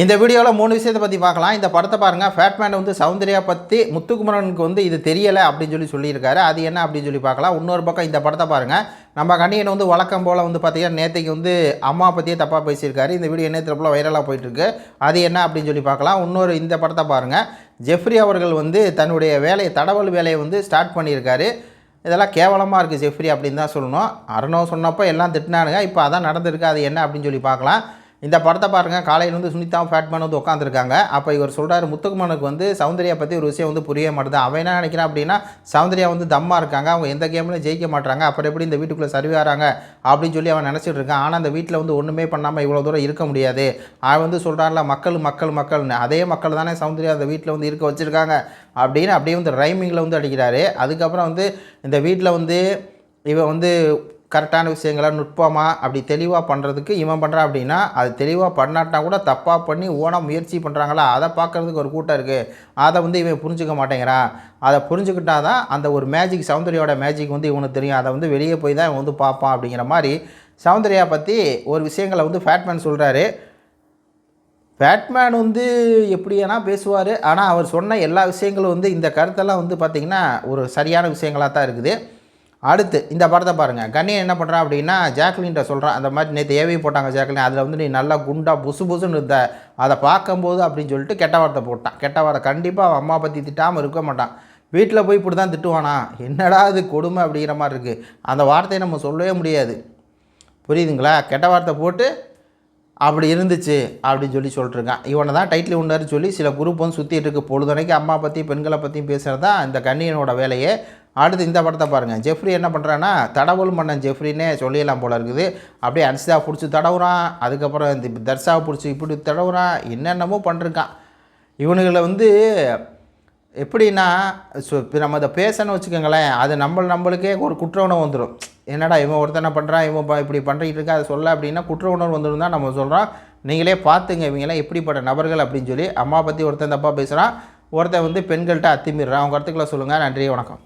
இந்த வீடியோவில் மூணு விஷயத்தை பற்றி பார்க்கலாம். இந்த படத்தை பாருங்கள் ஃபேட்மேன் வந்து சௌந்தர்யா பற்றி முத்துக்குமரனுக்கு வந்து இது தெரியலை அப்படின்னு சொல்லி சொல்லியிருக்காரு. அது என்ன அப்படின்னு சொல்லி பார்க்கலாம். இன்னொரு பக்கம் இந்த படத்தை பாருங்கள் நம்ம கண்ணியன் வந்து வழக்கம் போல் வந்து பார்த்தீங்கன்னா நேற்றுக்கு வந்து அம்மா பற்றியே தப்பாக பேசியிருக்காரு. இந்த வீடியோ என்ன போல் வைரலாக போயிட்டுருக்கு. அது என்ன அப்படின்னு சொல்லி பார்க்கலாம். இன்னொரு இந்த படத்தை பாருங்கள் ஜெஃப்ரி அவர்கள் வந்து தன்னுடைய வேலையை தடவல் வேலையை வந்து ஸ்டார்ட் பண்ணியிருக்காரு. இதெல்லாம் கேவலமாக இருக்குது ஜெஃப்ரி அப்படின்னு தான் சொல்லணும். அருணவ் சொன்னப்போ எல்லாம் திட்டினானுங்க. இப்போ அதான் நடந்திருக்கு. அது என்ன அப்படின்னு சொல்லி பார்க்கலாம். இந்த படத்தை பாருங்கள் காலையில் வந்து சுனிதாவும் ஃபேட்மேன் வந்து உட்காந்துருக்காங்க அப்போ இவர் சொல்கிறார் முத்துக்குமனுக்கு வந்து சௌந்தர்யா பற்றி ஒரு விஷயம் வந்து புரிய மாட்டேது. அவன் என்ன நினைக்கிறான் அப்படின்னா சௌந்தர்யா வந்து தம்மாக இருக்காங்க. அவங்க எந்த கேம்லையும் ஜெயிக்க மாட்டாங்க அப்புறம் எப்படி இந்த வீட்டுக்குள்ளே சர்வே ஆகிறாங்க அப்படின்னு சொல்லி அவன் நினச்சிட்டு இருக்கான். ஆனால் அந்த வீட்டில் வந்து ஒன்றுமே பண்ணாமல் இவ்வளோ தூரம் இருக்க முடியாது. அவன் வந்து சொல்கிறான்ல மக்கள் மக்கள் மக்கள்னு. அதே மக்கள் தானே சௌந்தர்யா அந்த வீட்டில் வந்து இருக்க வச்சுருக்காங்க அப்படின்னு அப்படியே வந்து ரைமிங்கில் வந்து அடிக்கிறாரு. அதுக்கப்புறம் வந்து இந்த வீட்டில் வந்து இவன் வந்து கரெக்டான விஷயங்களை நுட்பமாக அப்படி தெளிவாக பண்ணுறதுக்கு இவன் பண்ணுறான் அப்படின்னா அது தெளிவாக பண்ணாட்டா கூட தப்பாக பண்ணி ஓனாக முயற்சி பண்ணுறாங்களா அதை பார்க்குறதுக்கு ஒரு கூட்டம் இருக்குது அதை வந்து இவன் புரிஞ்சுக்க மாட்டேங்கிறான். அதை புரிஞ்சுக்கிட்டா தான் அந்த ஒரு மேஜிக் சௌந்தரியோட மேஜிக் வந்து இவனுக்கு தெரியும். அதை வந்து வெளியே போய் தான் இவன் வந்து பார்ப்பான் அப்படிங்கிற மாதிரி சௌந்தர்யா பற்றி ஒரு விஷயங்களை வந்து ஃபேட்மேன் சொல்கிறாரு பேட்மேன் வந்து எப்படியானா பேசுவார். ஆனால் அவர் சொன்ன எல்லா விஷயங்களும் வந்து இந்த கருத்தெல்லாம் வந்து பார்த்திங்கன்னா ஒரு சரியான விஷயங்களாக தான் இருக்குது. அடுத்து இந்த படத்தை பாருங்கள் கண்ணியை என்ன பண்ணுறான் அப்படின்னா ஜாக்லின்ட்ட சொல்கிறான் அந்த மாதிரி நேற்று ஏவி போட்டாங்க ஜாக்லின் அதில் வந்து நீ நல்லா குண்டாக புசு புசுன்னு இருந்த அதை பார்க்கும்போது அப்படின்னு சொல்லிட்டு கெட்ட வார்த்தை போட்டான். கெட்ட வார்த்தை கண்டிப்பாக அவன் அம்மா பற்றி திட்டாமல் இருக்க மாட்டான். வீட்டில் போய் இப்படி தான் திட்டுவானா? என்னடா இது கொடுமை அப்படிங்கிற மாதிரி இருக்குது அந்த வார்த்தையை நம்ம சொல்லவே முடியாது. புரியுதுங்களா? கெட்ட வார்த்தை போட்டு அப்படி இருந்துச்சு அப்படின்னு சொல்லி சொல்லிட்டுருக்கான். இவனை தான் டைட்டில் உண்டாரு சொல்லி சில குரூப் வந்து சுற்றிட்டு இருக்கு. பொழுதுனைக்கு அம்மா பற்றி பெண்களை பற்றியும் பேசுகிறது தான் இந்த கண்ணியனோட வேலையே. அடுத்து இந்த படத்தை பாருங்கள். ஜெஃப்ரி என்ன பண்ணுறான்னா தடவல் மன்னன் ஜெஃப்ரின்னே சொல்லிடலாம் போல இருக்குது. அப்படியே அன்சிதா பிடிச்சி தடவுறான். அதுக்கப்புறம் இந்த தர்ஷாவை பிடிச்சி இப்படி தடவுறான். என்னென்னமோ பண்ணிருக்கான். இவனுங்களை வந்து எப்படின்னா ஸோ இப்போ நம்ம அதை பேசணும்னு வச்சுக்கோங்களேன். அது நம்ம நம்மளுக்கே ஒரு குற்ற உணர்வு வந்துடும். என்னடா இவன் ஒருத்தனை பண்ணுறான் இவன் இப்படி பண்ணிட்டு இருக்கா அதை சொல்ல அப்படின்னா குற்ற உணர்வு வந்துடும் தான் நம்ம சொல்கிறோம் நீங்களே பார்த்துங்க இவங்கெல்லாம் எப்படிப்பட்ட நபர்கள் அப்படின்னு சொல்லி அம்மா பற்றி ஒருத்தன் தப்பாக பேசுகிறான் ஒருத்தன் வந்து பெண்கள்கிட்ட அத்துமீறான் அவங்க கருத்துக்களை சொல்லுங்கள் நன்றி வணக்கம்.